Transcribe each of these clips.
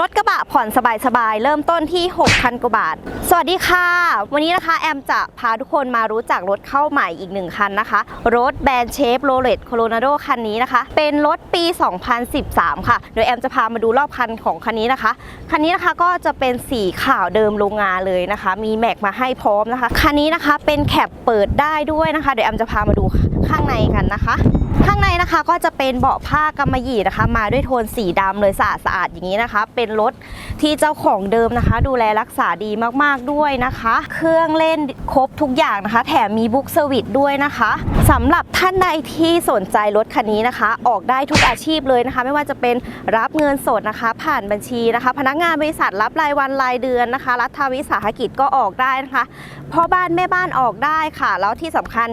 รถกระบะผ่อนสบายๆ เริ่มต้นที่ 6,000 กว่าบาท สวัสดีค่ะ วันนี้นะคะแอมจะพาทุกคนมารู้จักรถเข้าใหม่อีกหนึ่งคันนะคะ รถแบรนด์เชฟโรเลตโคโรนาโดคันนี้นะคะ เป็นรถปี 2013 ค่ะ โดยแอมจะพามาดูรอบคันของคันนี้นะคะ คันนี้นะคะก็จะเป็นสีขาวเดิมโรงงานเลยนะคะ มีแม็กมาให้พร้อมนะคะ คันนี้นะคะเป็นแคปเปิดได้ด้วยนะคะ เดี๋ยวแอมจะพามาดูข้างในกันนะคะ นะคะก็จะเป็นเบาะผ้ากำมะหยี่นะคะ มาด้วยโทนสีดำเลยสะอาดสะอาดอย่างนี้นะคะ เป็นรถที่เจ้าของเดิมนะคะ ดูแลรักษาดีมากๆด้วยนะคะ เครื่องเล่นครบทุกอย่างนะคะ แถมมีบุ๊กเซอร์วิสด้วยนะคะสำหรับท่านใดที่สนใจรถคันนี้นะคะ ออกได้ทุกอาชีพเลยนะคะ ไม่ว่าจะเป็นรับเงินสดนะคะ ผ่านบัญชีนะคะ พนักงานบริษัทรับรายวันรายเดือนนะคะ รัฐวิสาหกิจก็ออกได้นะคะพ่อบ้านแม่บ้านออกได้ค่ะ แล้วที่สำคัญ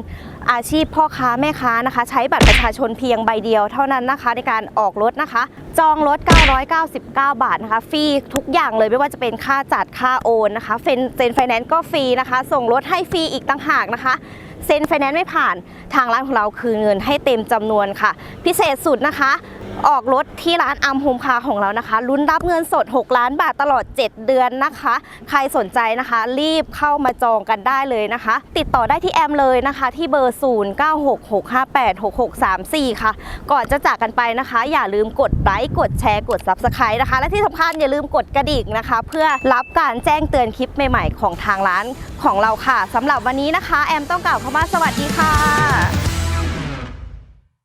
อาชีพพ่อค้าแม่ค้านะคะ ใช้บัตรประชาชนเพียงใบเดียวเท่านั้นนะคะ ในการออกรถนะคะ จองรถ 999 บาทนะคะฟรีทุกอย่างเลยไม่ว่าจะเป็นค่าจัดค่าโอนนะคะเฟนเซ็นไฟแนนซ์ก็ฟรีนะคะ ส่งรถให้ฟรีอีกต่างหากนะคะเซ็นไฟแนนซ์ไม่ผ่านทางร้านของเราคือเงินให้เต็มจำนวนค่ะ พิเศษสุดนะคะ ออกรถที่ร้านอัมโฮมคาของเรานะคะลุ้นรับเงินสด 6 ล้านบาทตลอด 7 เดือนนะคะ ใครสนใจนะคะ รีบเข้ามาจองกันได้เลยนะคะ ติดต่อได้ที่แอมเลยนะคะ ที่เบอร์ 0966586634 ค่ะ ก่อนจะจากกันไปนะคะ อย่าลืมกดไลค์กดแชร์กด Subscribe นะคะ และที่สำคัญอย่าลืมกดกระดิ่งนะคะ เพื่อรับการแจ้งเตือนคลิปใหม่ๆ ของทางร้านของเราค่ะสำหรับวันนี้นะคะ แอมต้องกล่าวคำว่าสวัสดีค่ะ